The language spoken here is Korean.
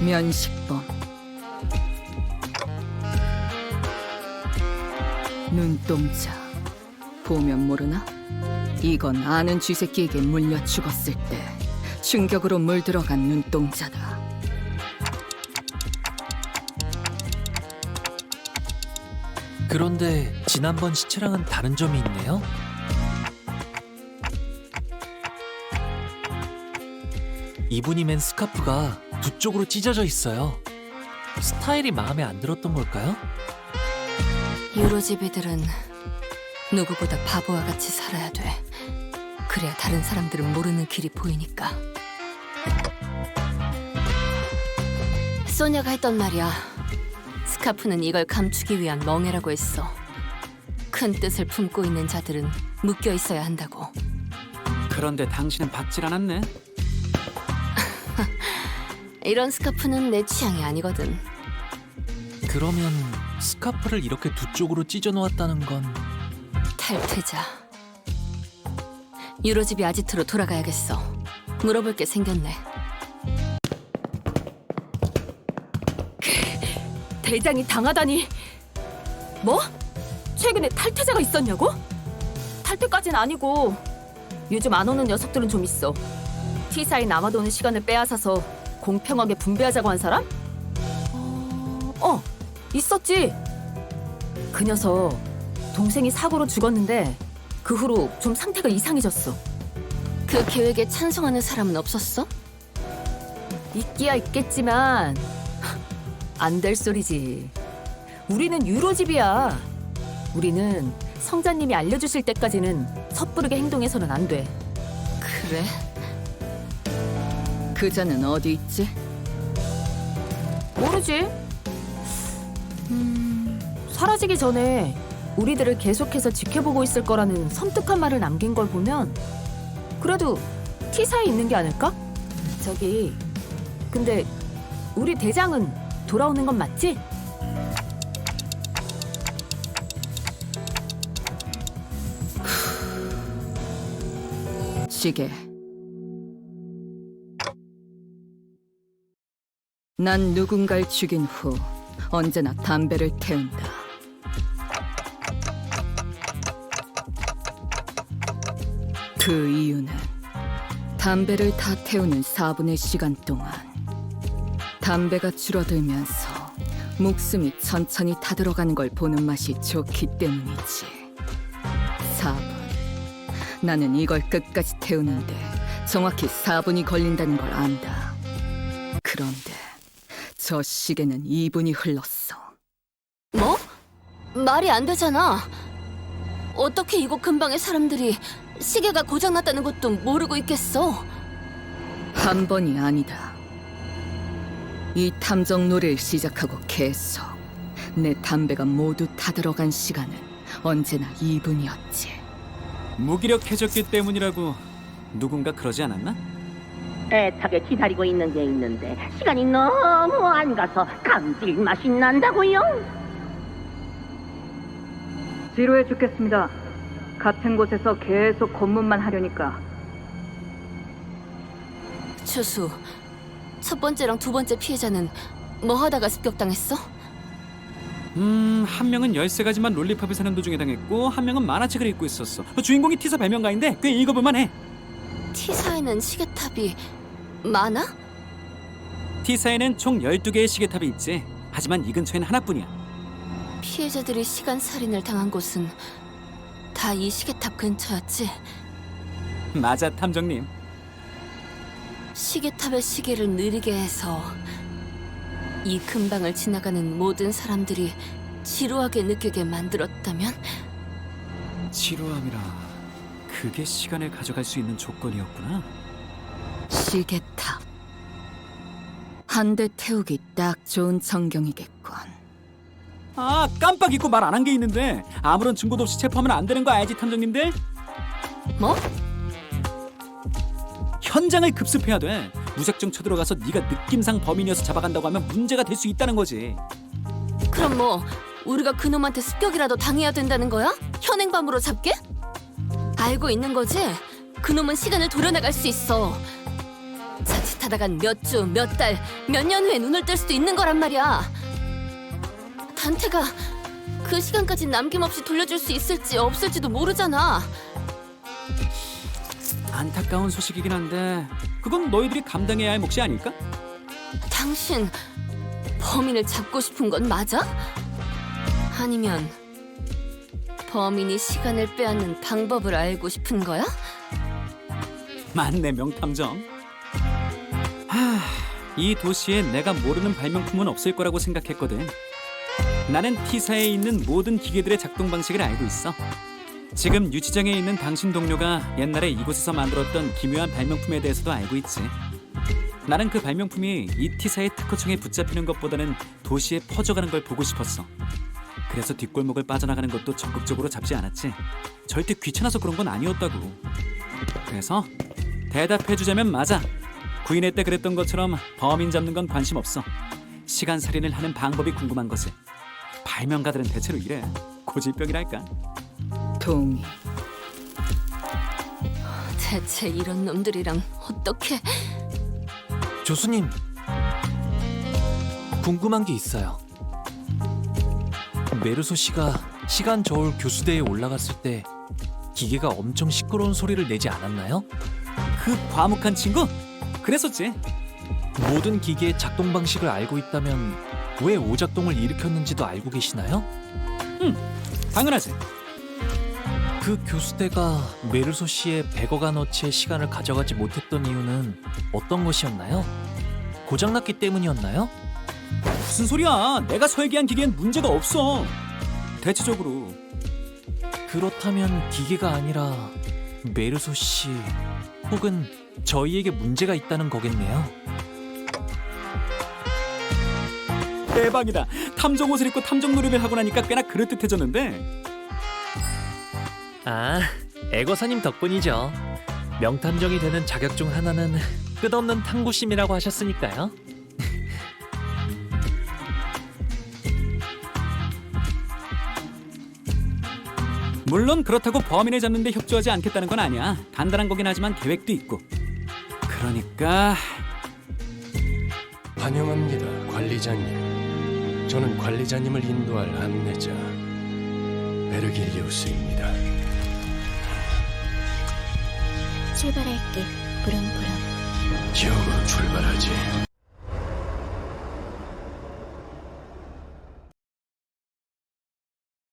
면식범 눈동자 보면 모르나? 이건 아는 쥐새끼에게 물려 죽었을 때 충격으로 물들어간 눈동자다 그런데 지난번 시체랑은 다른 점이 있네요. 이분이 맨 스카프가 두 쪽으로 찢어져 있어요. 스타일이 마음에 안 들었던 걸까요? 유로집이들은 누구보다 바보와 같이 살아야 돼. 그래야 다른 사람들은 모르는 길이 보이니까. 소녀가 했던 말이야. 스카프는 이걸 감추기 위한 멍해라고 했어. 큰 뜻을 품고 있는 자들은 묶여 있어야 한다고. 그런데 당신은 받질 않았네. 이런 스카프는 내 취향이 아니거든. 그러면 스카프를 이렇게 두 쪽으로 찢어 놓았다는 건 탈퇴자. 유로집이 아지트로 돌아가야겠어. 물어볼 게 생겼네. 대장이 당하다니. 뭐? 최근에 탈퇴자가 있었냐고? 탈퇴까진 아니고 요즘 안 오는 녀석들은 좀 있어. T사에 남아도는 시간을 빼앗아서 공평하게 분배하자고 한 사람? 어, 어, 있었지. 그 녀석 동생이 사고로 죽었는데 그 후로 좀 상태가 이상해졌어. 그 계획에 찬성하는 사람은 없었어? 있기야 있겠지만 안 될 소리지. 우리는 유로집이야. 우리는 성자님이 알려주실 때까지는 섣부르게 행동해서는 안 돼. 그래? 그 자는 어디 있지? 모르지. 음, 사라지기 전에 우리들을 계속해서 지켜보고 있을 거라는 섬뜩한 말을 남긴 걸 보면 그래도 T사에 있는 게 아닐까? 저기, 근데 우리 대장은 돌아오는 건 맞지? 시계 난 누군가를 죽인 후 언제나 담배를 태운다. 그 이유는 담배를 다 태우는 4분의 시간 동안 담배가 줄어들면서 목숨이 천천히 타들어가는 걸 보는 맛이 좋기 때문이지. 4분. 나는 이걸 끝까지 태우는데 정확히 4분이 걸린다는 걸 안다. 그런데 저 시계는 2분이 흘렀어. 뭐? 말이 안 되잖아. 어떻게 이곳 근방의 사람들이 시계가 고장났다는 것도 모르고 있겠어? 한 번이 아니다. 이 탐정 놀이를 시작하고 계속 내 담배가 모두 타들어간 시간은 언제나 2분이었지. 무기력해졌기 때문이라고 누군가 그러지 않았나? 애타게 기다리고 있는 게 있는데 시간이 너무 안 가서 감질맛이 난다고요. 지루해 죽겠습니다. 같은 곳에서 계속 검문만 하려니까 추수. 첫 번째랑 두 번째 피해자는 뭐 하다가 습격당했어? 음, 한 명은 열세 가지만 롤리팝을 사는 도중에 당했고 한 명은 만화책을 읽고 있었어. 주인공이 티사 발명가인데 꽤 읽어볼만 해. T사에는 시계탑이 많아? 티사에는 총 12개의 시계탑이 있지. 하지만 이 근처에는 하나뿐이야. 피해자들이 시간 살인을 당한 곳은 다 이 시계탑 근처였지. 맞아, 탐정님. 시계탑의 시계를 느리게 해서 이 근방을 지나가는 모든 사람들이 지루하게 느끼게 만들었다면 지루함이라 그게 시간을 가져갈 수 있는 조건이었구나. 시계탑. 한대 태우기 딱 좋은 전경이겠군. 아, 깜빡 잊고 말 안 한 게 있는데 아무런 증거도 없이 체포하면 안 되는 거 알지, 탐정님들? 뭐? 현장을 급습해야 돼. 무작정 쳐들어가서 네가 느낌상 범인이어서 잡아간다고 하면 문제가 될 수 있다는 거지. 그럼 뭐 우리가 그놈한테 습격이라도 당해야 된다는 거야? 현행범으로 잡게? 알고 있는 거지? 그놈은 시간을 도려나갈 수 있어. 잘못하다간 몇 주, 몇 달, 몇 년 후에 눈을 뜰 수도 있는 거란 말이야. 단테가 그 시간까지 남김없이 돌려줄 수 있을지 없을지도 모르잖아. 안타까운 소식이긴 한데 그건 너희들이 감당해야 할 몫이 아닐까? 당신 범인을 잡고 싶은 건 맞아? 아니면 범인이 시간을 빼앗는 방법을 알고 싶은 거야? 맞네 명탐정. 하, 이 도시에 내가 모르는 발명품은 없을 거라고 생각했거든. 나는 T사에 있는 모든 기계들의 작동 방식을 알고 있어. 지금 유치장에 있는 당신 동료가 옛날에 이곳에서 만들었던 기묘한 발명품에 대해서도 알고 있지. 나는 그 발명품이 이 T사의 특허청에 붙잡히는 것보다는 도시에 퍼져가는 걸 보고 싶었어. 그래서 뒷골목을 빠져나가는 것도 적극적으로 잡지 않았지. 절대 귀찮아서 그런 건 아니었다고. 그래서 대답해주자면 맞아. 구인회 때 그랬던 것처럼 범인 잡는 건 관심 없어. 시간 살인을 하는 방법이 궁금한 거지. 발명가들은 대체로 이래. 고질병이랄까. 동의. 대체 이런 놈들이랑 어떻게... 교수님, 궁금한 게 있어요. 메르소 씨가 시간 저울 교수대에 올라갔을 때 기계가 엄청 시끄러운 소리를 내지 않았나요? 그 과묵한 친구? 그랬었지. 모든 기계의 작동 방식을 알고 있다면 왜 오작동을 일으켰는지도 알고 계시나요? 당연하지. 그 교수대가 메르소 씨의 100억 원어치의 시간을 가져가지 못했던 이유는 어떤 것이었나요? 고장났기 때문이었나요? 무슨 소리야? 내가 설계한 기계엔 문제가 없어. 대체적으로 그렇다면 기계가 아니라 메르소 씨 혹은 저희에게 문제가 있다는 거겠네요. 대박이다. 탐정 옷을 입고 탐정 놀이를 하고 나니까 꽤나 그럴듯해졌는데. 아, 애거사님 덕분이죠. 명탐정이 되는 자격 중 하나는 끝없는 탐구심이라고 하셨으니까요. 물론 그렇다고 범인을 잡는데 협조하지 않겠다는 건 아니야. 간단한 거긴 하지만 계획도 있고. 그러니까 환영합니다, 관리자님. 저는 관리자님을 인도할 안내자 베르길리우스입니다. 출발할게, 부릉부릉. 지옥으로 출발하지.